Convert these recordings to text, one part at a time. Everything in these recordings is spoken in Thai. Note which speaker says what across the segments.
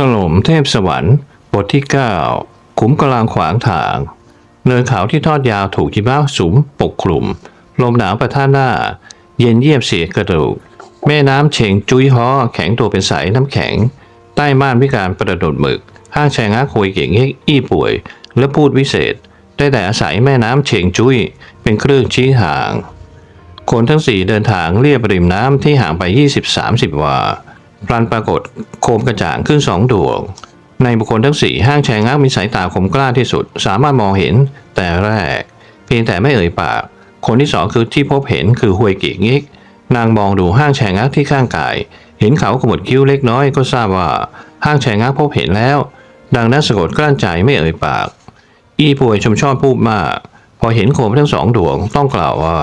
Speaker 1: ถล่มเทพสวรรค์บทที่ 9 ขุมกำลังขวางทาง เนินเขาที่ทอดยาวถูกหิมะสูงปกคลุม ลมหนาวประท่านหน้า เย็นเยียบเสียกระดูก แม่น้ำเชงจุยฮ้อแข็งตัวเป็นสายน้ำแข็ง ใต้ม่านพิการประดดหมึก ห้างแชงอาคุยเก่งเฮกอี้ป่วย และพูดวิเศษ ได้แต่อาศัยแม่น้ำเชงจุยเป็นเครื่องชี้ห่าง คนทั้งสี่เดินทางเรียบริมน้ำที่ห่างไป 20-30 วา พลันปรากฏโคมกระจ่างขึ้นสองดวง ในบุคคลทั้งสี่ห้างแชงักมีสายตาคมกล้าที่สุด สามารถมองเห็นแต่แรก เพียงแต่ไม่เอ่ยปาก คนที่สองคือที่พบเห็นคือฮวยเกิกงิก นางมองดูห้างแชงักที่ข้างกาย เห็นเขาขมวดคิ้วเล็กน้อยก็ทราบว่าห้างแชงงักพบเห็นแล้ว ดังนั้นสะกดกลั้นใจไม่เอ่ยปาก อีป่วยชมชอบพูดมาก พอเห็นโคมทั้งสองดวงต้องกล่าวว่า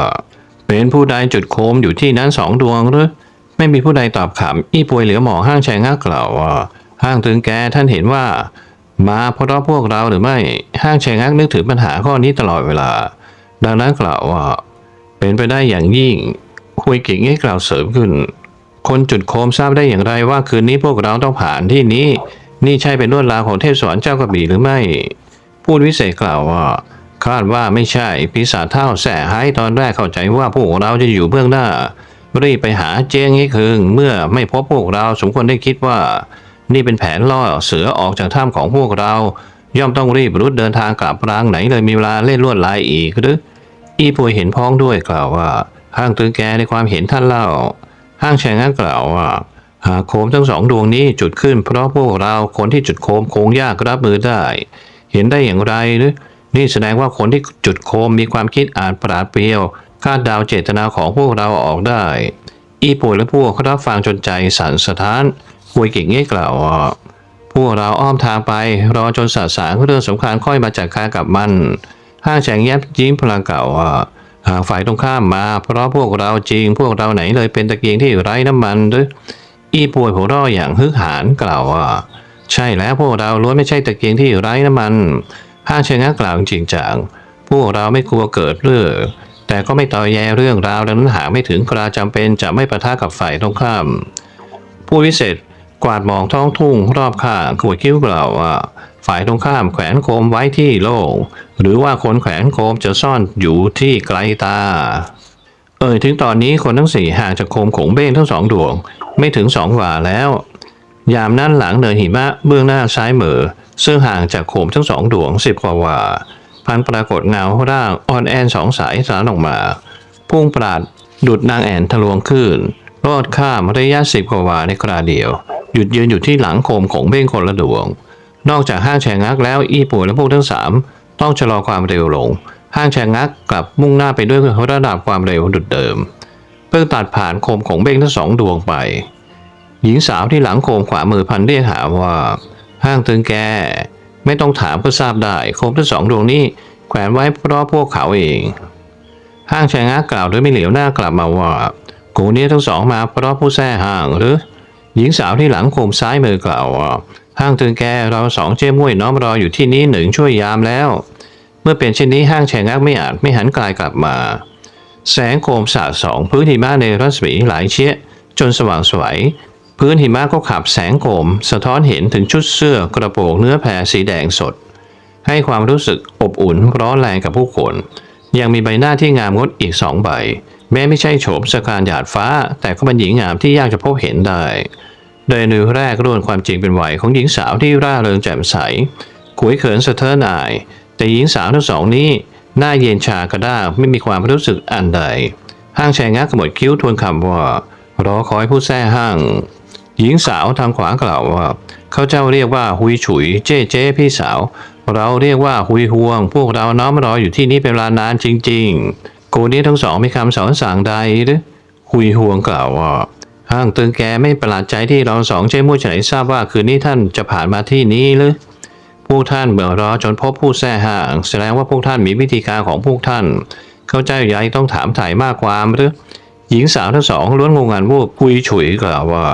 Speaker 1: เป็นผู้ใดจุดโคมอยู่ที่นั้นสองดวงหรือ ไม่มีผู้ใดตอบขำอี้ป่วยเหลือหมอห้างแชงงักกล่าวว่าห้างถึงแกท่านเห็นว่า มาเพราะพวกเราหรือไม่ห้างแชงงักนึกถึงปัญหาข้อนี้ตลอดเวลา ดังนั้นกล่าวว่า เป็นไปได้อย่างยิ่งคุยกิ่งให้กล่าวเสริมขึ้น คนจุดโคมทราบได้อย่างไรว่าคืนนี้พวกเราต้องผ่านที่นี้ นี่ใช่เป็นลวดลาวของเทพสวรรค์เจ้ากระบี่หรือไม่ พูดวิเศษกล่าวว่าคาดว่าไม่ใช่ปีศาจเท่าแส่หายตอนแรกเข้าใจว่าพวกเราจะอยู่เบื้องหน้า รีบไปหาเจียงให้คืงเมื่อไม่พบพวกเราสมควรได้คิดว่า นี่เป็นแผนล่อเสือออกจากถ้ำของพวกเรา ย่อมต้องรีบรุดเดินทางกลับรางไหนเลยมีเวลาเล่นลวดลายอีกหรืออีป่วยเห็นพ้องด้วยกล่าวว่าห้างตึงแกในความเห็นท่านเล่า ห้างแชงงั้นกล่าวว่าหากโคมทั้งสองดวงนี้จุดขึ้น เพราะพวกเราคนที่จุดโคมคงยากรับมือได้ เห็นได้อย่างไรหรือนี่แสดงว่าคนที่จุดโคมมีความคิดอ่านปราดเปรียว คาดเดาวเจตนาของพวกเราออกได้ อีป่วยและพวกเขารับฟังจนใจสั่นสะท้านคุยเก่งเงี้ยกล่าวพวกเราอ้อมทางไป รอจนสาสางเรื่องสำคัญค่อยมาจัดการกับมันห้างแฉงแยบยิ้มพลังเก่าว่าหากฝ่ายตรงข้ามมา เพราะพวกเราจริง พวกเราไหนเลยเป็นตะเกียงที่ไร้น้ำมันหรืออีป่วยหัวราะอย่างฮึกหานกล่าวว่าใช่แล้วพวกเราล้วนไม่ใช่ตะเกียงที่ไร้น้ำมันห้างเชงงักกล่าวจริงจังพวกเราไม่กลัวเกิดเรื่อง แต่ก็ไม่ต่อแยเรื่องราวดังนั้นหากไม่ถึงคราจำเป็นจะไม่ประทะกับฝ่ายตรงข้าม ผู้วิเศษกวาดมองท้องทุ่งรอบข้างขวดคิ้วกล่าวว่าฝ่ายตรงข้ามแขวนโคมไว้ที่โล่งหรือว่าคนแขวนโคมจะซ่อนอยู่ที่ไกลตา เอ่ยถึงตอนนี้คนทั้งสี่ห่างจากโคมขงเบ้งทั้งสองดวง ไม่ถึงสองวาแล้ว ยามนั้นหลังเนินหิมะเบื้องหน้าซ้ายมือซึ่งห่างจากโคมทั้งสองดวงสิบกว่าวา พันปรากฏเงาร่างอ่อนแอนสองสายสารออกมา พุ่งปราดดุดนางแอนทะลวงขึ้นรอดข้ามระยะสิบกว่าวาในคราเดียว หยุดยืนอยู่ที่หลังโคมของเบ้งคนละดวง นอกจากห้างแชงักแล้วอีป่วยและพวกทั้งสามต้องชะลอความเร็วลง ห้างแชงงักกลับมุ่งหน้าไปด้วยระดับความเร็วดุดเดิม เพิ่งตัดผ่านโคมของเบ้งทั้งสองดวงไป หญิงสาวที่หลังโคมขวามือพันเรียกหาว่า ห้างตึงแก ไม่ต้องถามก็ทราบได้โคมทั้งสองดวงนี้แขวนไว้เพราะพวกเขาเอง ห้างแชงงักกล่าวโดยไม่เหลียวหน้ากลับมาว่ากูนี้ทั้งสองมาเพราะผู้แท้ห้างหรือ หญิงสาวที่หลังโคมซ้ายมือกล่าวว่าห้างตึงแกเราสองเจ้ม่วยน้อมรออยู่ที่นี้หนึ่งช่วยยามแล้ว เมื่อเป็นเช่นนี้ห้างแชงักไม่อาจไม่หันกลายกลับมา แสงโคมสาดสองพื้นหิมะในรัศมีหลายเชี่ยจนสว่างสวย พื้นหิมะก็ขับแสงโคมสะท้อนเห็นถึงชุดเสื้อกระโปรงเนื้อแพรสีแดงสด ให้ความรู้สึกอบอุ่นร้อนแรงกับผู้คน ยังมีใบหน้าที่งามงดอีกสองใบ แม้ไม่ใช่โฉมสการหยาดฟ้า แต่ก็เป็นหญิงงามที่ยากจะพบเห็นได้ โดยนือแรกร่วนความจริงเป็นไหวของหญิงสาวที่ร่าเริงแจ่มใสขุยเขินสะเทินอาย แต่หญิงสาวทั้งสองนี้หน้าเย็นชากระด้างไม่มีความรู้สึกอันใด ห้างแชงงักขมดคิ้วทวนคำว่า รอคอยผู้แท้ห้าง หญิงสาวทางขวากล่าวว่าเขาเจ้าเรียกว่าหุยฉุย เจ๊เจ๊พี่สาว เราเรียกว่าหุยฮวง พวกเราน้อมรออยู่ที่นี่เป็นเวลานานจริงๆ กูนี้ทั้งสองมีคำสอนสั่งใดหรือหุยฮวงกล่าวว่าห้างตึงแกไม่ประหลาดใจที่เราสองเจ้มู่เฉยทราบว่าคืนนี้ท่านจะผ่านมาที่นี้หรือพวกท่านเมื่อรอจนพบผู้แท้ห่าง แสดงว่าพวกท่านมีวิธีการของพวกท่าน เข้าใจใหญ่ต้องถามถ่ายมากความหรือหญิงสาวทั้งสองล้วนงงงานวูบคุยฉุยกล่าวว่า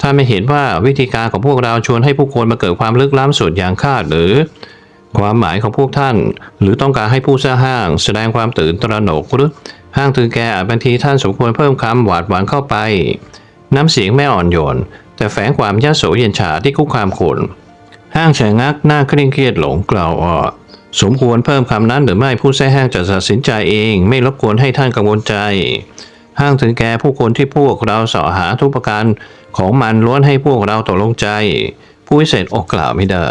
Speaker 1: ถ้าไม่เห็นว่าวิธีการของพวกเราชวนให้ผู้คนมาเกิดความลึกล้ำสุดอย่างคาดหรือ ความหมายของพวกท่าน หรือต้องการให้ผู้สร้างห้าง แสดงความตื่นตระหนกหรือห้างถึงแกอาจบางทีท่านสมควรเพิ่มคำหวาดหวานเข้าไป น้ำเสียงแม่อ่อนโยน แต่แฝงความยโสเย็นชาที่คุกคามคนห้างเฉยงักหน้าเคร่งเครียดหลงกล่าวว่าสมควรเพิ่มคำนั้นหรือไม่ผู้แท้ห้างจะตัดสินใจเอง ไม่รบกวนให้ท่านกังวลใจ ห้างถึงแก่ผู้คนที่พวกเราสอหาทุกประการ ของมันล้วนให้พวกเราตกลงใจ ผู้วิเศษอกกล่าวไม่ได้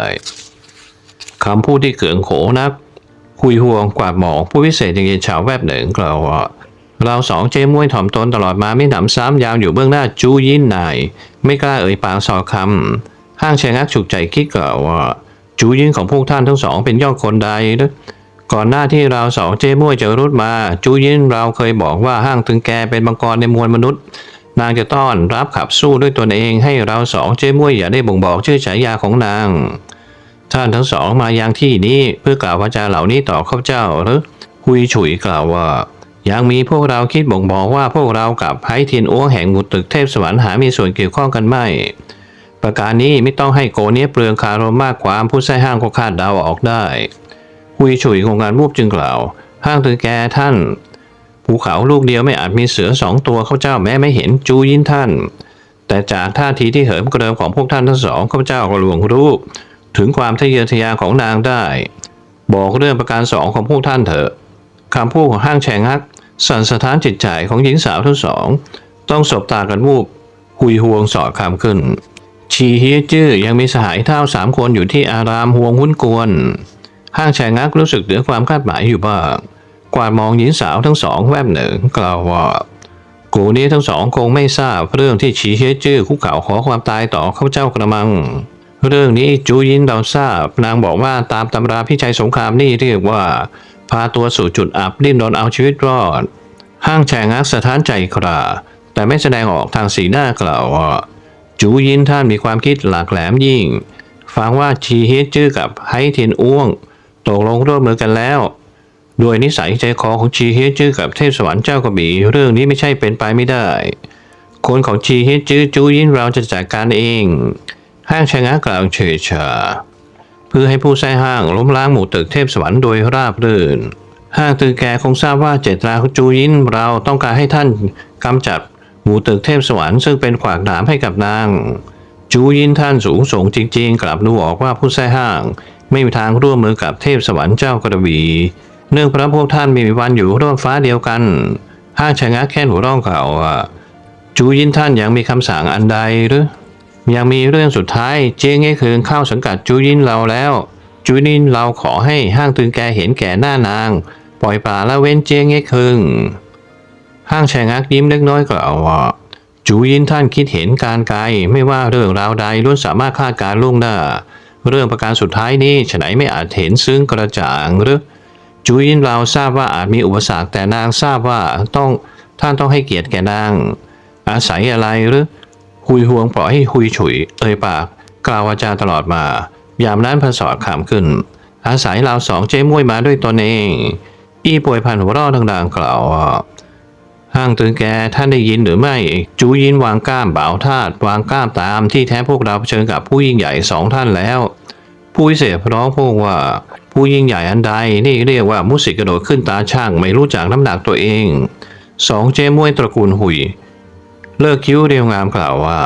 Speaker 1: คำพูดที่เกืองโขนัก คุยห่วงกวาดหมองผู้วิเศษยังเย็นชาวแวบหนึ่งกล่าวว่าเราสองเจ้มวยถ่อมตนตลอดมาไม่หนำซ้ำยาวอยู่เบื้องหน้าจูยินนาย ไม่กล้าเอ่ยปากสอคำห้างแชงักฉุกใจคิดกล่าวว่าจูยินของพวกท่านทั้งสองเป็นยอดคนใด ก่อนหน้าที่เราสองเจ้มวยจะรุดมา จูยินเราเคยบอกว่าห้างถึงแกเป็นมังกรในมวลมนุษย์ นางจะต้อนรับขับสู้ด้วยตนเองให้เราสองเจ้มวยอย่าได้บ่งบอกชื่อฉายาของนาง ท่านทั้งสองมายังที่นี้เพื่อกล่าววาจาเหล่านี้ต่อข้าพเจ้าหรือคุยฉุยกล่าวว่า ยังมีพวกเราคิดบ่งบอกว่าพวกเรากับไพเทียนอ้วงแห่งหมุดตึกเทพสวรรค์หามีส่วนเกี่ยวข้องกันไม่ ประการนี้ไม่ต้องให้โกเนี้ยเปลืองคารมมากความผู้ใช้ห้างก็คาดเดาออกได้คุยฉุยของการมูบจึงกล่าว ห้างถึงแกท่าน ภูเขาลูกเดียวไม่อาจมีเสือสองตัวข้าเจ้าแม้ไม่เห็นจูยินท่าน แต่จากท่าทีที่เหิมกระเดิมของพวกท่านทั้งสองข้าเจ้าก็หลวงรู้ ถึงความทะเยอทะยานของนางได้ บอกเรื่องประการสองของพวกท่านเถอะคำพูดของห้างแฉงัก สั่นสะท้านจิตใจของหญิงสาวทั้งสอง ต้องสบตากันวูบหุยห่วงสอดคำขึ้น ชีเฮียจื้อยังมีสหายเท่าสามคนอยู่ที่อารามห่วงหุ้นกวน ห้างแฉงักรู้สึกเหนือความคาดหมายอยู่บ้าง กวาดมองหญิงสาวทั้งสองแวบหนึ่งกล่าวว่ากูนี้ทั้งสองคงไม่ทราบเรื่องที่ชีเฮจื้อคุกเข่าขอความตายต่อข้าเจ้ากระมัง เรื่องนี้จูยินเราทราบ นางบอกว่าตามตำราพิชัยสงครามนี่เรียกว่า พาตัวสู่จุดอับดิ้นรนเอาชีวิตรอด ห้างแฉงักสะท้านใจคราแต่ไม่แสดงออกทางสีหน้ากล่าวว่าจูยินท่านมีความคิดหลากแหลมยิ่ง ฟังว่าชีเฮจื้อกับไฮเทียนอ้วงตกลงร่วมมือกันแล้ว โดยนิสัยใจคอของชีเฮจื้อกับเทพสวรรค์เจ้ากระบี่เรื่องนี้ไม่ใช่เป็นไปไม่ได้ คนของชีเฮจื้อจูยินเราจะจัดการเอง ห้างชะงักกล่าวเฉยชาเพื่อให้ผู้ใช้ห้างล้มล้างหมู่ตึกเทพสวรรค์โดยราบรื่น ห้างตือแกคงทราบว่าเจตนาของจูยินเราต้องการให้ท่านกำจัดหมู่ตึกเทพสวรรค์ซึ่งเป็นขวากหนามให้กับนาง จูยินท่านสูงส่งจริง ๆ กลับดูออกว่าผู้ใช้ห้าง ไม่มีทางร่วมมือกับเทพสวรรค์เจ้ากระบี่ เนื่องเพราะพวกท่านมีวันอยู่ร่วมฟ้าเดียวกัน ห้างชะงักแค่หัวร้องกล่าวว่าจูยินท่านยังมีคำสั่งอันใดหรือ ยังมีเรื่องสุดท้ายเจ๊งไอ้คืนเข้าสังกัดจูยินเราแล้ว จูยินเราขอให้ห้างตึงแกเห็นแก่หน้านาง ปล่อยปลาละเว้นเจ๊งไอ้คืนห้างแฉงักยิ้มเล็กน้อยกล่าวว่าจูยินท่านคิดเห็นการไกลไม่ว่าเรื่องราวใดล้วนสามารถคาดการล่วงหน้า เรื่องประการสุดท้ายนี้ฉะไหนไม่อาจเห็นซึ่งกระจ่างหรือ จูยินเราทราบว่าอาจมีอุปสรรคแต่นางทราบว่าต้องท่านต้องให้เกียรติแก่นาง อาศัยอะไรหรือหุยหวงปล่อยให้หุยฉุย เอ่ยปาก กล่าววาจาตลอดมา ยามนั้นพระสอดขามขึ้น อาศัยเราสองเจ้มวยมาด้วยตนเอง อีป่วยพันหัวเรอดังๆกล่าวว่าห้างตึงแกท่านได้ยินหรือไม่ จูยินวางก้ามบ่าวทาตวางก้ามตามที่แท้พวกเราเชิญกับผู้ยิ่งใหญ่สองท่านแล้ว ผู้วิเศษร้องพวกว่าผู้ยิ่งใหญ่อันใดนี่เรียกว่ามุสิกระโดดขึ้นตาช่างไม่รู้จักน้ำหนักตัวเองสองเจ้มวยตระกูลหุย เลิกคิ้วเรียวงามกล่าวว่า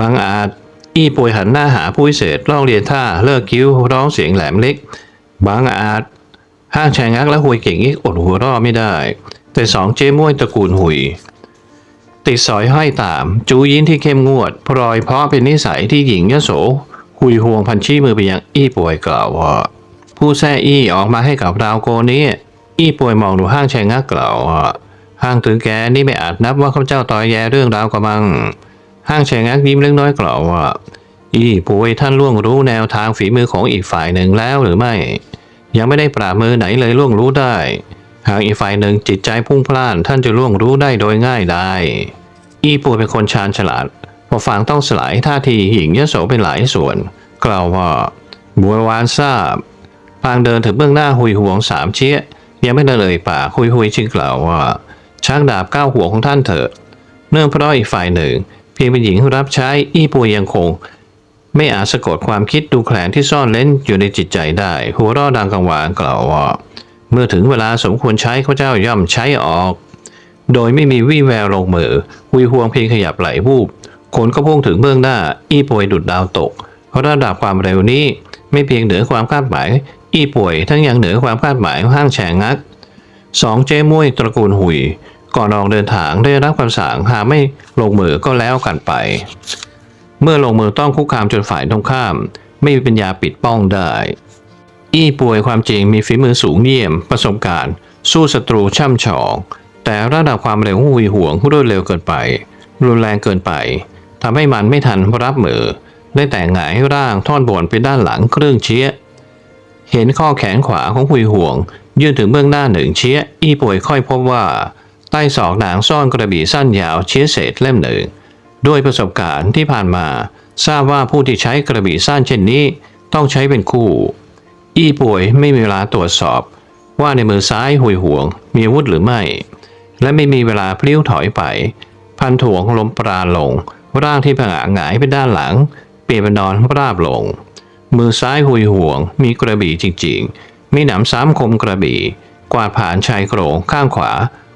Speaker 1: บางอาจอี้ป่วยหันหน้าหาผู้พิเศษร้องเรียนท่าเลิกคิ้วร้องเสียงแหลมเล็ก บางอาจห้างแชงักและหุยเก่งอีกอดหัวร่อไม่ได้ แต่สองเจ้ม่วยตระกูลหุย ติดสอยห้อยตาม จูยินที่เข้มงวดพลอยเพราะเป็นนิสัยที่หญิงยโส หุยห่วงพันชี้มือไปยังอี้ป่วยกล่าวว่า ผู้แซ่อี้ออกมาให้กับเราโกนี้ อี้ป่วยมองดูห้างแชงักกล่าวว่าห้างถึงแกนี่ไม่อาจนับว่าข้าพเจ้าต่อแยเรื่องราวกับมัง ห้างแฉงักยิ้มเล็กน้อยกล่าวว่า อี้ป่วยท่านล่วงรู้แนวทางฝีมือของอีกฝ่ายหนึ่งแล้วหรือไม่ ยังไม่ได้ปราบมือไหนเลยล่วงรู้ได้ หากอีกฝ่ายหนึ่งจิตใจพุ่งพล่านท่านจะล่วงรู้ได้โดยง่ายได้ อีป่วยเป็นคนชาญฉลาด พอฟังต้องสลายท่าทีหญิงยโสเป็นหลายส่วน กล่าวว่าบัววานทราบพางเดินถึงเบื้องหน้าหุยหวงสามเชี้ยยังไม่ได้เลยป่ากหุยหุยจึงกล่าวว่าชักดาบก้าหัวของท่านเถอะ เนื่องเพราะอีกฝ่ายหนึ่ง เพียงเป็นหญิงรับใช้อี้ป่วยยังคง ไม่อาจสะกดความคิดดูแคลนที่ซ่อนเล่นอยู่ในจิตใจได้ หัวเรอดังกังวานกล่าวว่า เมื่อถึงเวลาสมควรใช้ข้าเจ้าย่อมใช้ออก โดยไม่มีวี่แววลงมือหุยหวงเพียงขยับไหลวูบ คนก็พุ่งถึงเบื้องหน้า อี้ป่วยดุดดาวตก เพราะระดับความเร็วนี้ไม่เพียงเหนือความคาดหมาย อี้ป่วยทั้งยังเหนือความคาดหมายห้างแฉงงักสองเจ้มุ้ยตระกูลหุย ก่อนออกเดินทางได้รับคำสั่งหากไม่ลงมือก็แล้วกันไป เมื่อลงมือต้องคุกคามจนฝ่ายตรงข้าม ไม่มีปัญญาปิดป้องได้ อี้ป่วยความจริงมีฝีมือสูงเยี่ยมประสบการณ์ สู้ศัตรูช่ำชอง แต่ระดับความเร็วหุยห่วงรวดเร็วเกินไป รุนแรงเกินไป ทำให้มันไม่ทันรับมือ ได้แต่หงายร่างท่อนบนไปด้านหลังเครื่องเชี้ย เห็นข้อแขนขวาของหุยห่วง ยื่นถึงเบื้องหน้าหนึ่งเชี้ย อี้ป่วยค่อยพบว่า ใต้ศอกหนางซ่อนกระบี่สั้นยาวเชี้ยเศษเล่มหนึ่ง ด้วยประสบการณ์ที่ผ่านมา ทราบว่าผู้ที่ใช้กระบี่สั้นเช่นนี้ ต้องใช้เป็นคู่ อี้ป่วยไม่มีเวลาตรวจสอบ ว่าในมือซ้ายหุยห่วง มีอาวุธหรือไม่ และไม่มีเวลาพลิ้วถอยไป พันถ่วงลมปราณลง ร่างที่ผงะหงายไปด้านหลัง เปลี่ยนเป็นนอนราบลง มือซ้ายหุยห่วง มีกระบี่จริงๆ มีหนำซ้ำคมกระบี่ กวาดผ่านชายโครงข้างขวา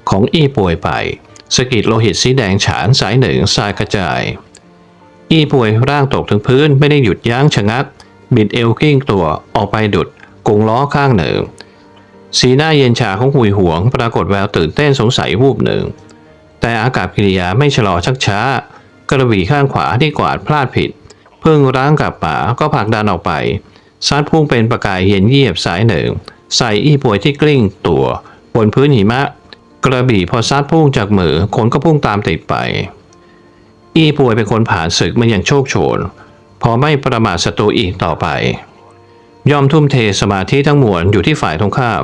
Speaker 1: ของอี้ป่วยไปสะกิดโลหิตสีแดงฉานสายหนึ่งสายกระจาย อี้ป่วยร่างตกถึงพื้นไม่ได้หยุดยั้งชะงัก บิดเอวกิ้งตัวออกไปดุดกงล้อข้างหนึ่ง สีหน้าเย็นชาของหุยหวง ปรากฏแววตื่นเต้นสงสัยวูบหนึ่ง แต่อากับกิริยาไม่ชะลอชักช้า กระบี่ข้างขวาที่กวาดพลาดผิด เพิ่งร้างกับป่าก็ผลักดันออกไปซัดพุ่งเป็นประกายเย็นเยียบสายหนึ่ง ใส่อี้ป่วยที่กลิ้งตัว บนพื้นหิมะ กระบี่พอซัดพุ่งจากมือคนก็พุ่งตามติดไป อี้ป่วยเป็นคนผ่านศึกมาอย่างโชคโชน พอไม่ประมาทศัตรูอีกต่อไป ยอมทุ่มเทสมาธิทั้งมวลอยู่ที่ฝ่ายตรงข้าม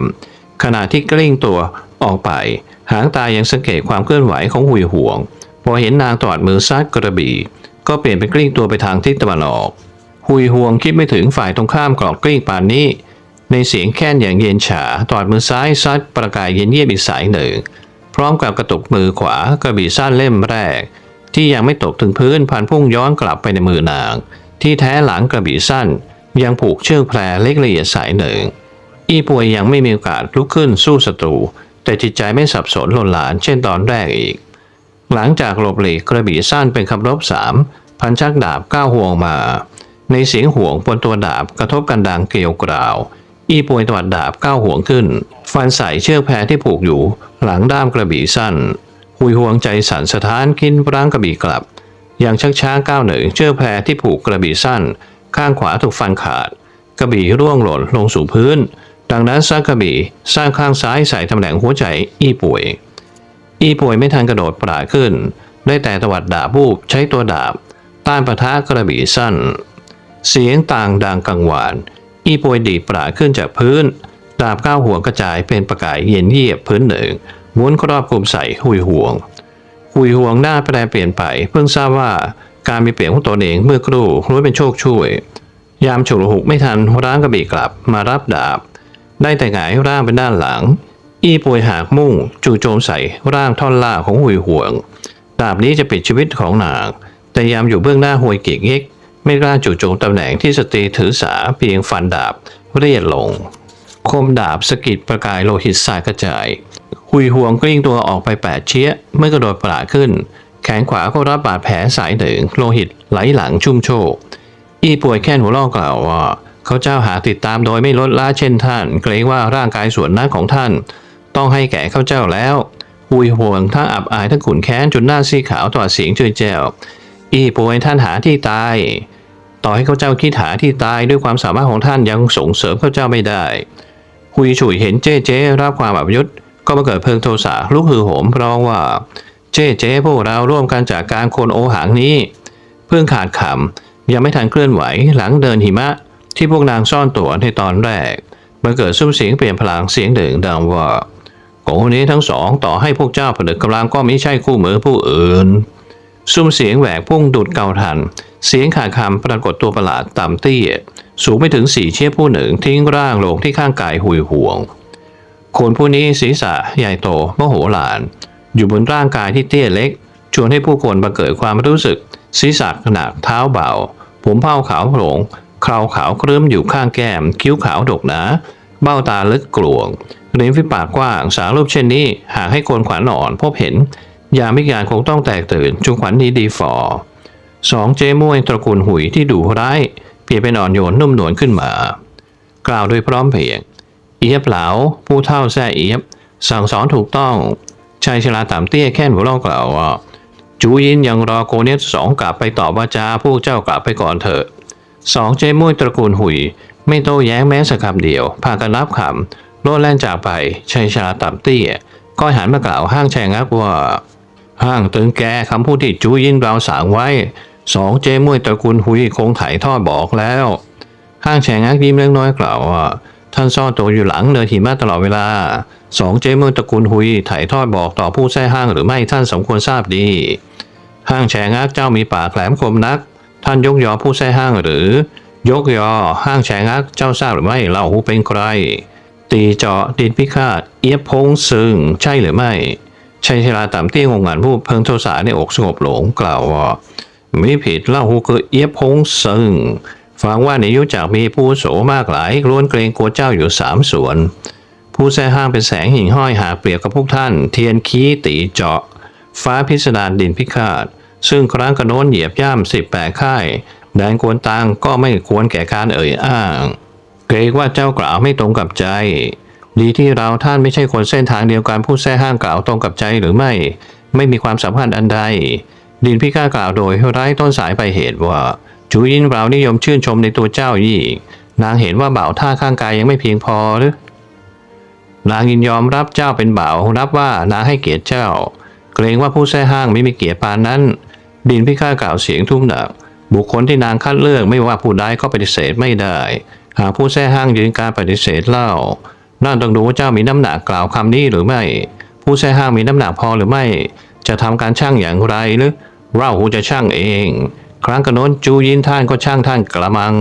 Speaker 1: ขณะที่กลิ้งตัวออกไป หางตายังสังเกตความเคลื่อนไหวของหุยห่วง พอเห็นนางตอดมือซัดกระบี่ ก็เปลี่ยนเป็นกลิ้งตัวไปทางทิศตะวันออก หุยห่วงคิดไม่ถึงฝ่ายตรงข้ามกรอบกลิ้งป่านนี้ ในเสียงแค้นอย่างเย็นฉาตอดมือซ้ายซัดประกายเย็นเยียบอีกสายหนึ่ง พร้อมกับกระตุกมือขวากระบี่สั้นเล่มแรก ที่ยังไม่ตกถึงพื้นพันพุ่งย้อนกลับไปในมือนาง ที่แท้หลังกระบี่สั้น ยังผูกเชือกแพรเล็กละเอียดสายหนึ่ง อีป่วยยังไม่มีโอกาสลุกขึ้นสู้ศัตรูแต่จิตใจไม่สับสนหล่นหลานเช่นตอนแรกอีก หลังจากหลบหลีกกระบี่สั้นเป็นคำรบสามพันชักดาบก้าวห่วงมา ในเสียงห่วงบนตัวดาบกระทบกันดังเกลียวกราว อีป่วยตวัดดาบก้าวห่วงขึ้น ฟันใส่เชือกแพรที่ผูกอยู่ หลังด้ามกระบี่สั้นหุยห่วงใจสั่นสะท้านคินร่างกระบี่กลับ อย่างชักช้าก้าวหนึ่งเชือกแพรที่ผูกกระบี่สั้น ข้างขวาถูกฟันขาด กระบี่ร่วงหล่นลงสู่พื้น ดังนั้นซักกระบี่สร้างข้างซ้ายใส่ตำแหน่งหัวใจอีป่วย อีป่วยไม่ทันกระโดดปราดขึ้น ได้แต่ตวัดดาบบูบใช้ตัวดาบ ต้านปะทะกระบี่สั้น เสียงต่างดังกังวาน อีป่วยดีดปราดขึ้นจากพื้น ดาบก้าวหัวกระจายเป็นประกายเย็นเยียบพื้นหนึ่งม้วนครอบคลุมใส่หุยห่วง หุยห่วงหน้าแปรเปลี่ยนไป เพิ่งทราบว่าการมีเปลี่ยนของตนเองเมื่อครู่ล้วนเป็นโชคช่วย ยามฉุกลหุกไม่ทันร้างกระบี่กลับมารับดาบ ได้แต่หงายร่างไปด้านหลัง อี้ป่วยหากมุ่งจู่โจมใส่ร่างท่อนล่าของหุยห่วงดาบนี้จะปิดชีวิตของนางแต่ยามอยู่เบื้องหน้าหวยเกียกเย็กไม่กล้าจู่โจมตำแหน่งที่สตรีถือสาเพียงฟันดาบเรียดลง คมดาบสกิดประกายโลหิตสายกระจาย หุยห่วงกลิ้งตัวออกไปแปดเชี้ยเมื่อกระโดดปราดขึ้น แขนขวาก็รับบาดแผลสายหนึ่งโลหิตไหลหลังชุ่มโชก อีป่วยแค่นหัวลอกกล่าวว่า เขาเจ้าหาติดตามโดยไม่ลดละเช่นท่าน เกรงว่าร่างกายส่วนนั้นของท่าน ต้องให้แก่ข้าเจ้าแล้วหุยห่วงทั้งอับอายทั้งขุนแค้นจนหน้าซีขาวต่อเสียงเจยแจวอีป่วยท่านหาที่ตาย ต่อให้เขาเจ้าคิดหาที่ตายด้วยความสามารถของท่านยังส่งเสริมเขาเจ้าไม่ได้หุยฉุยเห็นเจ๊เจ๊รับความอับยุทธก็มาเกิดเพลิงโทสะลุกฮือโหมเพราะว่า เจ๊เจ๊พวกเราร่วมกันจากการคนโอหังนี้ เพิ่งขาดคำยังไม่ทันเคลื่อนไหวหลังเดินหิมะ ที่พวกนางซ่อนตัวในตอนแรกมันเกิดซุ้มเสียงเปลี่ยนพลังเสียงเดึงดังว่า ของคนนี้ทั้งสองต่อให้พวกเจ้าผนึกกำลังก็ไม่ใช่คู่มือผู้อื่นซุ้มเสียงแหวกพุ่งดุดเกาทัน เสียงขาดคำปรากฏตัวประหลาดต่ำเตี้ยสูงไม่ถึงสี่เชี่ยผู้หนึ่งทิ้งร่างลงที่ข้างกายหุยห่วง คนผู้นี้ศีรษะใหญ่โตมโหฬารอยู่บนร่างกายที่เตี้ยเล็ก ชวนให้ผู้คนบังเกิดความรู้สึก ศีรษะหนักเท้าเบา ผมเผ้าขาวโปร่งเคราขาวเคลิ้มอยู่ข้างแก้ม คิ้วขาวดกหนา เบ้าตาลึกกลวง ริมฝีปากกว้างสารรูปเช่นนี้ หากให้คนขวัญอ่อน พบเห็น ยามวิการคงต้องแตกตื่นจุงขวัญนี้ดีฟอสองเจมวยตระกูลหุยที่ดุร้าย เปลี่ยนเป็นอ่อนโยนนุ่มนวลขึ้นมา กล่าวโดยพร้อมเพรียง เอียบเหลาผู้เท่าแซ่เอียบ สั่งสอนถูกต้องชายชราต่ำเตี้ยแค่นหัวเราะกล่าวว่าจูยินยังรอโกเนสสองกลับไปตอบว่าจาพวกเจ้ากลับไปก่อนเถอะสองเจมวยตระกูลหุย ไม่โต้แย้งแม้สักคำเดียวพากันรับคำ โลดแล่นจากไปชายชาต่ำเตี้ยก็หันมากล่าวห้างแชงักว่า ห้างตึงแกคำพูดที่จูยินเราสางไว้สองเจมวยตระกูลหุยคงถ่ายทอดบอกแล้ว ห้างแฉงักยิ้มเล็กน้อยกล่าวว่าท่านซ่อนตัวอยู่หลังเนินหิมะตลอดเวลาสองเจมวยตระกูลหุยถ่ายทอดบอกต่อผู้แท้ห้างหรือไม่ท่านสมควรทราบดี ห้างแฉงักเจ้ามีปากแหลมคมนัก ท่านยกยอผู้แท้ห้างหรือ ยกยอห้างแฉงักเจ้าทราบหรือไม่เล่าหูเป็นใคร ตีเจาะดินพิฆาต เอียบพงซึง ใช่หรือไม่ชัยชราต่ำเตี้ยงงงานผู้เพิงโทสาในอกสงบหลงกล่าวว่าไม่ผิดเล่าหูคือเอียบพงซึงฟังว่าในยุจากมีผู้โสมากหลายล้วนเกรงกลัวเจ้าอยู่สามส่วน ผู้แท้ห้างเป็นแสงหิ่งห้อยหากเปรียบกับพวกท่าน เทียนขี้ตีเจาะ ฟ้าพิสดารดินพิฆาต ซึ่งครั้งกระโน้นเหยียบย่ำสิบแปดค่ายแดนกวนตังก็ไม่ควรแก่การเอ่ยอ้าง เกรงว่าเจ้ากล่าวไม่ตรงกับใจ ดีที่เราท่านไม่ใช่คนเส้นทางเดียวกันผู้แท้ห้างกล่าวตรงกับใจหรือไม่ ไม่มีความสัมพันธ์อันใด ดินพิฆากล่าวโดยไร้ต้นสายไปเหตุว่าจูยินเรานิยมชื่นชมในตัวเจ้ายิ่นางเห็นว่าบ่าวท่าข้างกายยังไม่เพียงพอหรือนางยินยอมรับเจ้าเป็นบ่าวรับว่านางให้เกียรติเจ้า เกรงว่าผู้แท้ห้างไม่มีเกียรติปานนั้น ดินพิฆากล่าวเสียงทุ่มหนักบุคคลที่นางคัดเลือกไม่ว่าผู้ใดก็ปฏิเสธไม่ได้ หากผู้แท้ห้างยืนการปฏิเสธเล่า นั่นต้องดูว่าเจ้ามีน้ำหนักกล่าวคำนี้หรือไม่ ผู้แท้ห้างมีน้ำหนักพอหรือไม่ จะทำการช่างอย่างไรหรือเราหูจะช่างเอง ครั้งกระโน้นจูยินท่านก็ช่างท่านกระมัง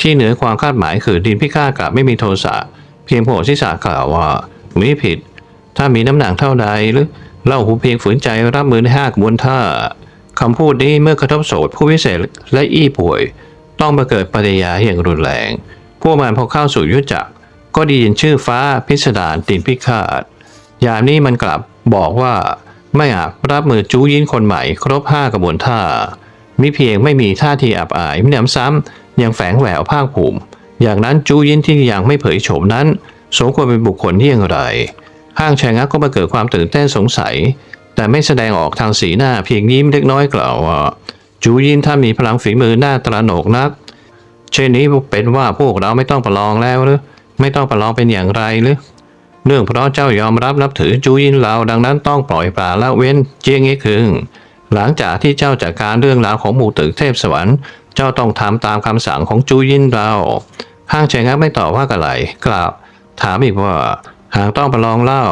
Speaker 1: ที่เหนือความคาดหมายคือดินพิฆาตกับไม่มีโทสะเพียงโผล่ศีรษะกล่าวว่าไม่ผิด ถ้ามีน้ำหนักเท่าใดหรือเล่าหูเพียงฝืนใจรับมือในห้ากบวนท่าคำพูดนี้เมื่อกระทบโสดผู้วิเศษและอี้ป่วย ต้องมาเกิดปฏิยาอย่างรุนแรง พวกมันพอเข้าสู่ยุทธจักร ก็ได้ยินชื่อฟ้าพิสดารดินพิฆาต ยามนี้มันกลับบอกว่าไม่อาจรับมือจูยินคนใหม่ครบห้ากระบวนท่า มิเพียงไม่มีท่าทีอับอายมิหนำซ้ำยังแฝงแหววภาคภูมิ อย่างนั้นจูยินที่ยังไม่เผยโฉมนั้นสมควรเป็นบุคคลที่อย่างไร ห้างแชงักก็มาเกิดความตื่นเต้นสงสัย แต่ไม่แสดงออกทางสีหน้าเพียงยิ้มเล็กน้อยกล่าวว่า จูยินถ้ามีพลังฝีมือหน้าตระหนกนัก เช่นนี้เป็นว่าพวกเราไม่ต้องประลองแล้วหรือไม่ต้องประลองเป็นอย่างไรหรือเนื่องเพราะเจ้ายอมรับนับถือจูยินเราดังนั้นต้องปล่อยปลาละเว้นเจียงเงี้คึงหลังจากที่เจ้าจัดการเรื่องราวของหมู่ตึกเทพสวรรค์เจ้าต้องทำตามคำสั่งของจูยินเราห้างเชงักไม่ตอบว่าอะไรกล่าวถามอีกว่าหากต้องประลองเล่า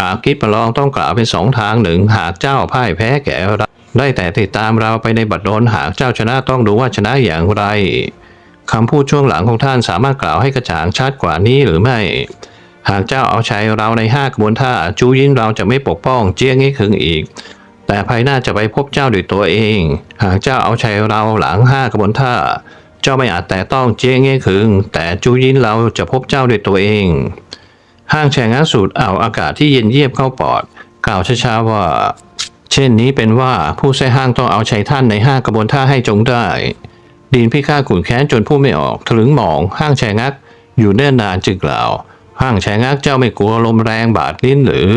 Speaker 1: หากคิดประลองต้องกล่าวเป็นสองทางหนึ่ง หากเจ้าพ่ายแพ้แก่เรา ได้แต่ติดตามเราไปในบัดดลหากเจ้าชนะต้องดูว่าชนะอย่างไรคำพูดช่วงหลังของท่านสามารถกล่าวให้กระจ่างชัดกว่านี้หรือไม่ หากเจ้าเอาชัยเราในห้ากระบวนท่าจูยินเราจะไม่ปกป้องเจี้ยงให้ขึงอีก แต่ภายหน้าจะไปพบเจ้าด้วยตัวเอง หากเจ้าเอาชัยเราหลังห้ากระบวนท่า เจ้าไม่อาจแต่ต้องเจี้ยงให้ขึง แต่จูยินเราจะพบเจ้าด้วยตัวเอง ห้างแฉงาสูดเอาอากาศที่เย็นเยียบเข้าปอด กล่าวช้าๆว่า เช่นนี้เป็นว่าผู้ใช้ห้างต้องเอาชัยท่านในห้ากระบวนท่าให้จงได้ ดินพิฆาตขุนแค้นจนพูดไม่ออกถลึงหมอง ห้างแฉงัก อยู่เนิ่นนานจึงกล่าว ห้างแฉงักเจ้าไม่กลัวลมแรงบาดลิ้นหรือ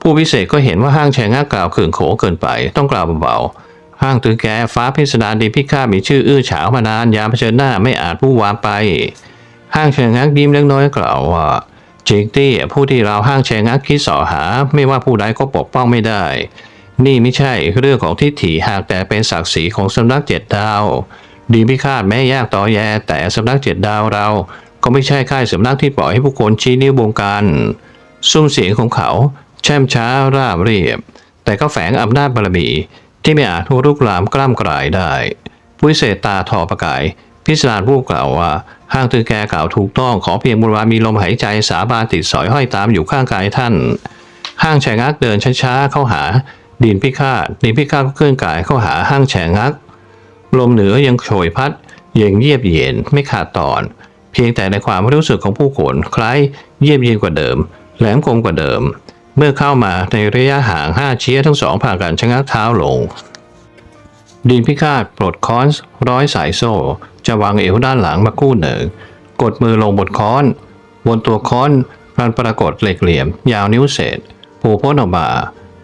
Speaker 1: ผู้พิเศษก็เห็นว่าห้างแฉงักกล่าวเขื่องโขเกินไปต้องกล่าวเบาๆห้างตือแกฟ้าพิสดารดินพิฆาตมีชื่ออื้อฉาวมานานยามเผชิญหน้าไม่อาจผู้วามไป ห้างแฉงักยิ้มเล็กน้อยกล่าวว่าจริงตี้ผู้ที่เราห้างแฉงักคิดสอหา ไม่ว่าผู้ใดก็ปกป้องไม่ได้ นี่ไม่ใช่เรื่องของทิฏฐิหากแต่เป็นศักดิ์ศรีของสำนักเจ็ดดาว ดีพิฆาตแม้ยากต่อแยแต่สำนักเจ็ดดาวเรา ก็ไม่ใช่ค่ายสำนักที่ปล่อยให้ผู้คนชี้นิ้วบงการซุ้มเสียงของเขา แช่มช้าราบเรียบ แต่ก็แฝงอำนาจบารมีที่ไม่อาจทุกลามกล้ำกลายได้ผู้พิเศษตาทอประกาย พิสดารผู้กล่าวว่าห้างตือแกกล่าวถูกต้องขอเพียงบุรวามีลมหายใจสาบานติดสอยห้อยตามอยู่ข้างกายท่าน ห้างแฉงักเดินช้าๆเข้าหา ดินพิฆาตดินพิฆาตก็เคลื่อนกายเข้าหาห้างแฉงัก ลมเหนือยังโชยพัด เย็นเยียบเย็นไม่ขาดตอน เพียงแต่ในความรู้สึกของผู้คนคล้ายเยียบเย็นกว่าเดิม แหลมคมกว่าเดิม เมื่อเข้ามาในระยะห่างห้าเชียทั้งสองผ่ากันชะงักเท้าลง ดินพิฆาตปลดค้อนร้อยสายโซ่ จะวางเอวด้านหลังมาคู่หนึ่งกดมือลงบนค้อน บนตัวค้อนมันปรากฏเหล็กเหลี่ยม ยาวนิ้วเศษผูพ้นออกมา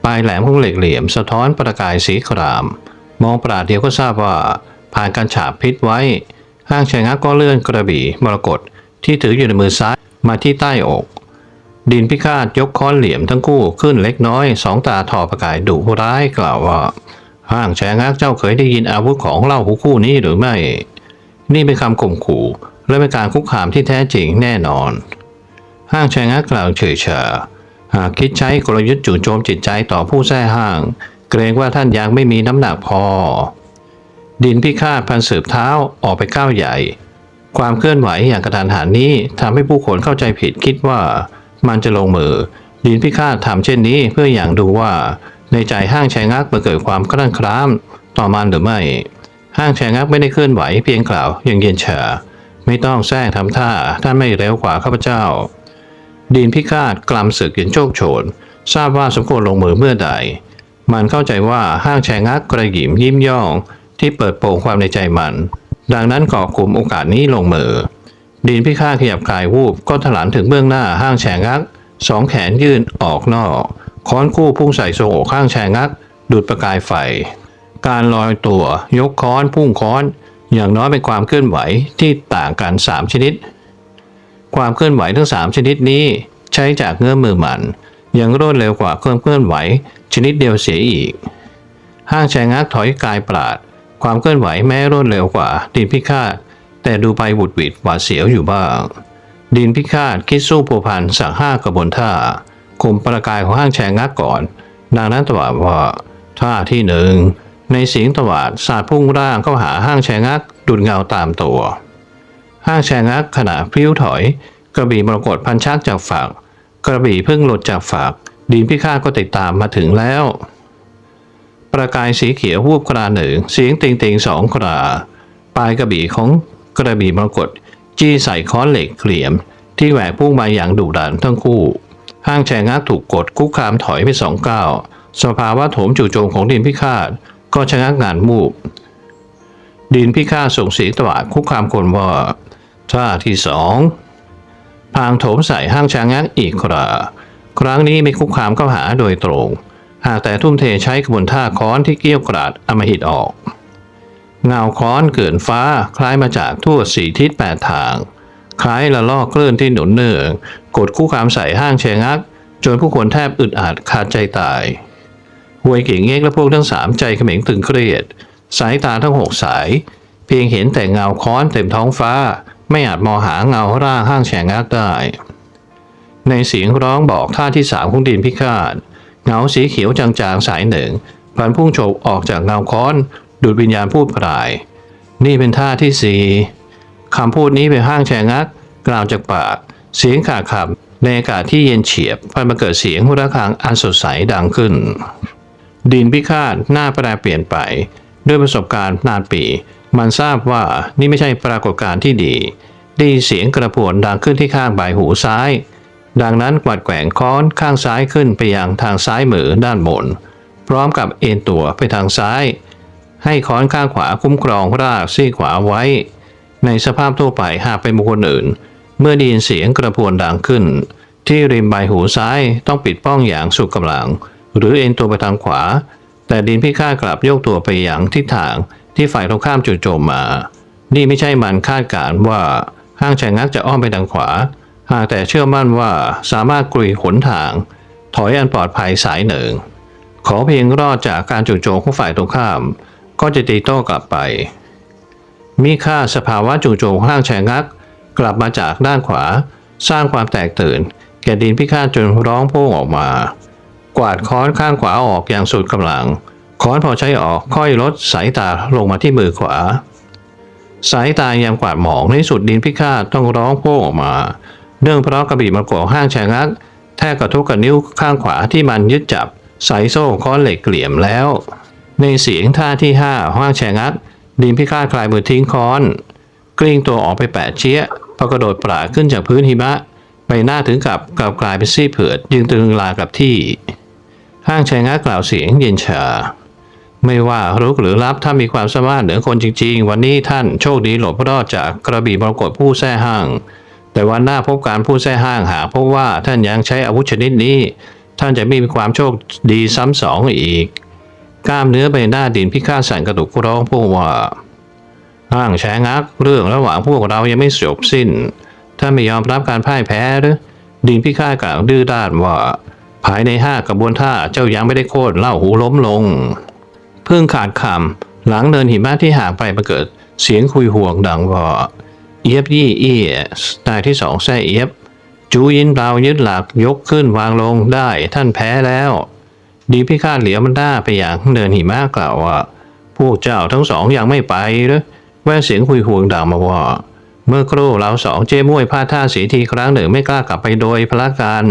Speaker 1: ปลายแหลมของเหล็กเหลี่ยมสะท้อนประกายสีคราม มองปราดเดียวก็ทราบว่า ผ่านการฉาบพิษไว้ ห้างชะงักก็เลื่อนกระบี่มรกตที่ถืออยู่ในมือซ้ายมาที่ใต้อก ดินพิฆาตยกค้อนเหลี่ยมทั้งคู่ขึ้นเล็กน้อยสองตาทอประกายดุร้ายกล่าวว่า ห้างแชงักเจ้าเคยได้ยินอาวุธของเล่าหูคู่นี้หรือไม่ นี่เป็นคำข่มขู่และเป็นการคุกคามที่แท้จริงแน่นอน ห้างแชงักกล่าวเฉยชา หากคิดใช้กลยุทธ์จู่โจมจิตใจต่อผู้แท้ห้าง เกรงว่าท่านยังไม่มีน้ำหนักพอ ดินพิฆาตพันสืบเท้าออกไปก้าวใหญ่ ความเคลื่อนไหวอย่างกระทันหันนี้ทำให้ผู้คนเข้าใจผิดคิดว่า มันจะลงมือ ดินพิฆาตทำเช่นนี้เพื่ออย่างดูว่า ในใจห้างแชงักมันเกิดความครั่นคร้ามต่อมันหรือไม่ ห้างแชงักไม่ได้เคลื่อนไหวเพียงกล่าวย่างเย็นชาไม่ต้องแซงทำท่าท่านไม่เร็วกว่าข้าพเจ้า ดินพิฆาตกลำศึกอย่างโชคโชนทราบว่าสมควรลงมือเมื่อใด มันเข้าใจว่าห้างแชงักกระหยิมยิ้มย่อง ที่เปิดโปงความในใจมัน ดังนั้นเกาะกลุ่มโอกาสนี้ลงมือดินพิฆาตขยับกายวูบก็ถลานถึงเบื้องหน้าห้างแฉงัก สองแขนยื่นออกนอก ค้อนคู่พุ่งใส่ทรงอกข้างแฉงัก ดูดประกายไฟ การลอยตัวยกค้อนพุ่งค้อน อย่างน้อยเป็นความเคลื่อนไหวที่ต่างกัน 3 ชนิด ความเคลื่อนไหวทั้ง 3 ชนิดนี้ใช้จากเงื้อมือมัน ยังรวดเร็วกว่าเครื่องเคลื่อนไหว ชนิดเดียวเสียอีก ห้างแชงักถอยกายปราด ความเคลื่อนไหวแม้รวดเร็วกว่า ดินพิฆาต แต่ดูไปบุดหวิดหวาดเสียวอยู่บ้าง ดินพิฆาตคิดสู้ผูพันสั่งห้ากระบวนท่าคุมประกายของห้างแชงักก่อนดังนั้นตวาดว่าท่าที่หนึ่งในเสียงตวาดสาดพุ่งร่างเข้าหาห้างแชงักดุดเงาตามตัว ห้างแชงักขณะพลิ้วถอย กระบี่มรกตพันชักจากฝักกระบี่เพิ่งหลุดจากฝักดินพิฆาตก็ติดตามมาถึงแล้ว ประกายสีเขียววูบกราหนึ่งเสียงติงติงสองกราปลายกระบี่ของกระบี่มรกตจี้ใส่ค้อนเหล็กเกลี่ยม ที่แหวกพุ่งมาอย่างดุดันทั้งคู่ ห้างแชงักถูกกดคุกคามถอยไปสองก้าวสภาวะโถมจู่โจมของดินพิฆาตก็ชะงักงานมูบดินพิฆาตส่งเสียงตวาดคุกคามคนว่า ท่าที่สองพางโถมใส่ห้างชางักอีกคราครั้งนี้ไม่คุกคามเข้าหาโดยตรง หากแต่ทุ่มเทใช้กระบวนท่าค้อนที่เกี้ยวกราดอมหิตออก เงาค้อนเกินฟ้าคล้ายมาจากทั่วสี่ทิศแปดทาง คล้ายละลอกเคลื่อนที่หนุนเนืองกดคู่คามใส่ห้างเชงัก จนผู้คนแทบอึดอัดขาดใจตายหวยเก่งเงกและพวกทั้งสามใจเขม็งตึงเครียด สายตาทั้งหกสาย เพียงเห็นแต่เงาค้อนเต็มท้องฟ้า ไม่อาจมองหาเงาร่างห้างแฉงักได้ ในเสียงร้องบอกท่าที่สามของดินพิฆาต เงาสีเขียวจางๆสายหนึ่งพันพุ่งโฉบออกจากเงาค้อน ดูดวิญญาณพูดพราย นี่เป็นท่าที่สี่คำพูดนี้เป็นห้างแฉงัก กล่าวจากปาก เสียงขาดคำในอากาศที่เย็นเฉียบพันมาเกิดเสียงระฆังอันสดใสดังขึ้น ดินพิฆาตหน้าแปรเปลี่ยนไป ด้วยประสบการณ์นานปี มันทราบว่านี่ไม่ใช่ปรากฏการณ์ที่ดี ได้เสียงกระพวนดังขึ้นที่ข้างใบหูซ้าย ดังนั้นกวัดแกว่งค้อนข้างซ้ายขึ้นไปยังทางซ้ายมือด้านบน พร้อมกับเอ็นตัวไปทางซ้าย ให้ค้อนข้างขวาคุ้มครองรากซีกขวาไว้ ในสภาพทั่วไปหากเป็นบุคคลอื่น เมื่อได้ยินเสียงกระพวนดังขึ้น ที่ริมใบหูซ้ายต้องปิดป้องอย่างสุดกำลัง หรือเอ็นตัวไปทางขวา แต่ดินพิฆาตกลับโยกตัวไปอย่างทิศทาง ที่ฝ่ายตรงข้ามจู่โจมมา นี่ไม่ใช่มันคาดการณ์ว่าห้างแฉงักจะอ้อมไปทางขวา หากแต่เชื่อมั่นว่าสามารถกลุยหนทาง ถอยอันปลอดภัยสายหนึ่ง ขอเพียงรอดจากการจู่โจมของฝ่ายตรงข้าม ก็จะตีโต้กลับไป มีค่าสภาวะจู่โจมห้างแฉงัก กลับมาจากด้านขวา สร้างความแตกตื่น แก่ดินพิฆาตจนร้องโพ่งออกมา กวาดค้อนข้างขวาออกอย่างสุดกำลัง ค้อนพอใช้ออกค่อยลดสายตาลงมาที่มือขวา สายตายังกวาดหมองในสุดดินพิฆาตต้องร้องโพ่งออกมา เนื่องเพราะกระบี่มากวห้างแฉงัก แทกกระทุกกับนิ้วข้างขวาที่มันยึดจับสายโซ่ค้อนเหล็กเกลี่ยมแล้ว ในเสียงท่าที่ห้าห้างแฉงัก ดินพิฆาตคลายมือทิ้งค้อน กลิ้งตัวออกไปแปดเชี้ยพอกระโดดปราดขึ้นจากพื้นหิมะใบหน้าถึงกับกลับกลายเป็นซี่เผือดยืนตึงลากับที่ห้างแฉงักกล่าวเสียงเย็นชา ไม่ว่ารุกหรือรับถ้ามีความสามารถเหนือคนจริง ๆ วันนี้ท่านโชคดีหลบรอดจากกระบี่มรกตผู้แท้ห้าง แต่วันหน้าพบการผู้แท้ห้างหากพบว่าท่านยังใช้อาวุธชนิดนี้ ท่านจะไม่มีความโชคดีซ้ำสองอีก กล้ามเนื้อใบหน้าดินพิฆาตสั่นกระตุกร้องพูดว่าห้างแชงักเรื่องระหว่างพวกเรายังไม่จบสิ้นถ้านไม่ยอมรับการพ่ายแพ้หรือดินพิฆาตกล่าวดื้อด้านว่า ภายในห้ากระบวนท่าเจ้ายังไม่ได้โค่นเล่าหูล้มลง เพิ่งขาดคำหลังเนินหิมะที่ห่างไปมาเกิด เสียงคุยห่วงดังว่าเอียบยี่เอี้ยนายที่สองแซ่เอียบจูยินเปล่ายึดหลักยกขึ้นวางลงได้ท่านแพ้แล้ว ดีพิฆาตเหลียวมันด้าไปอย่างเนินหิมะกล่าวว่า พวกเจ้าทั้งสองยังไม่ไปหรือแว่เสียงคุยห่วงดังมาว่า เมื่อครู่เราสองเจ้มวยพลาดท่าสีทีครั้งหนึ่งไม่กล้ากลับไปโดยพละกัน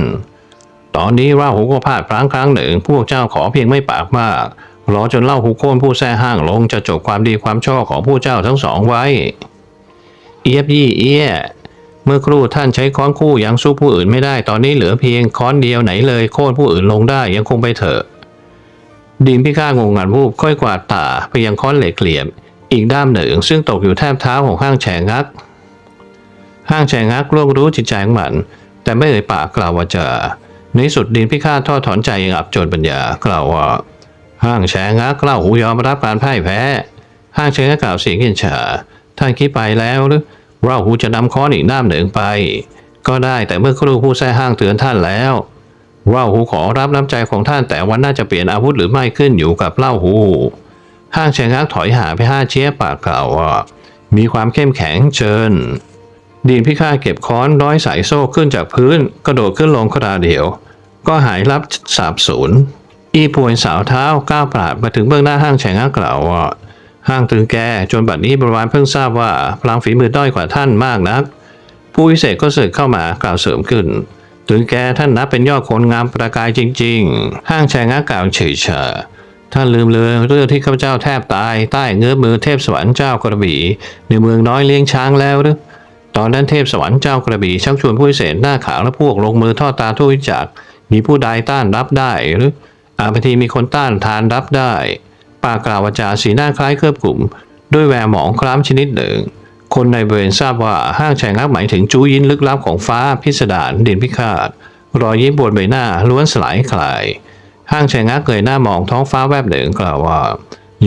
Speaker 1: ตอนนี้ราหูก็พลาดพลั้งครั้งหนึ่ง พวกเจ้าขอเพียงไม่ปากมาก รอจนเล่าหูโค่นผู้แท้ห้างลงจะจบความดีความชอบของผู้เจ้าทั้งสองไว้ เอียบยี่เอี้ยเมื่อครู่ท่านใช้ค้อนคู่ยังสู้ผู้อื่นไม่ได้ตอนนี้เหลือเพียงค้อนเดียวไหนเลยโค่นผู้อื่นลงได้ยังคงไปเถอะ ดินพิฆาตงงงันวูบค่อยกวาดตาไปยังค้อนเหล็กเหลี่ยม อีกด้ามหนึ่งซึ่งตกอยู่แทบเท้าของห้างแฉงัก ห้างแฉงักล่วงรู้จิตใจของมัน แต่ไม่เอ่ยปากกล่าวว่าจะในสุดดินพิฆาตทอดถอนใจอย่างอับจนปัญญากล่าวว่า ห้างแฉงักเล่าหูยอมรับการพ่ายแพ้ ห้างแฉงักกล่าวเสียงเย็นชาท่านคิดไปแล้วหรือว่าหูจะนำค้อนอีกด้ามหนึ่งไป ก็ได้แต่เมื่อครู่ผู้แท้ห้างเตือนท่านแล้วว่าหูขอรับน้ำใจของท่านแต่วันน่าจะเปลี่ยนอาวุธหรือไม่ขึ้นอยู่กับเล่าหู ห้างแฉงักถอยหาไปห้าเชียปากกล่าวว่ามีความเข้มแข็งเชิญดีนพิฆาตเก็บค้อนร้อยสายโซ่ขึ้นจากพื้น กระโดดขึ้นลงคราเดียว ก็หายลับสาบสูญ อีพวยสาวเท้าก้าวปราดมาถึงเบื้องหน้าห้างแฉงักกล่าวว่าห้างตึงแกจนบัดนี้บริวารเพิ่งทราบว่าพลังฝีมือด้อยกว่าท่านมากนัก ผู้วิเศษก็เสด็จเข้ามากล่าวเสริมขึ้น ถึงแกท่านนับเป็นยอดคนงามประกายจริง ๆ ห้างแฉงักกล่าวเฉยเฉยท่านลืมเลยเรื่องที่ข้าพเจ้าแทบตายใต้เงื้อมือเทพสวรรค์เจ้ากระบี่ในเมืองน้อยเลี้ยงช้างแล้วหรือตอนนั้นเทพสวรรค์เจ้ากระบี่ชักชวนผู้พิเศษหน้าขาวและพวกลงมือทอดตาทุยจักมีผู้ใดต้านรับได้หรือ อาพทีมีคนต้านทานรับได้ ปากกล่าววาจาสีหน้าคล้ายเครือบกลุ่ม ด้วยแววหมองคล้ำชนิดหนึ่ง คนในบริเวณทราบว่าห้างแฉงักหมายถึงจู้ยินลึกลับของฟ้าพิสดารดินพิฆาต รอยยิ้มบนใบหน้าล้วนสลายคลาย ห้างแฉงักเงยหน้ามองท้องฟ้าแวบหนึ่งกล่าวว่า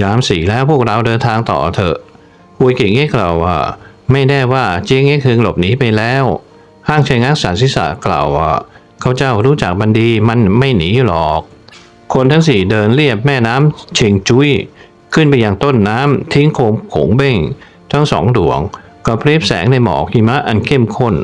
Speaker 1: ยามสีแล้วพวกเราเดินทางต่อเถอะหุยเก่งเงี้กล่าวว่า ไม่แน่ว่าเจียงเงี้คึงหลบหนีไปแล้ว ห้างแฉงักสารศิษะกล่าวว่าเขาเจ้ารู้จักมันดีมันไม่หนีหรอก คนทั้งสี่เดินเรียบแม่น้ำเชงจุ้ย ขึ้นไปยังต้นน้ำทิ้งโคมโขงเบ้ง ทั้งสองดวงกระพริบแสงในหมอกหิมะอันเข้มข้น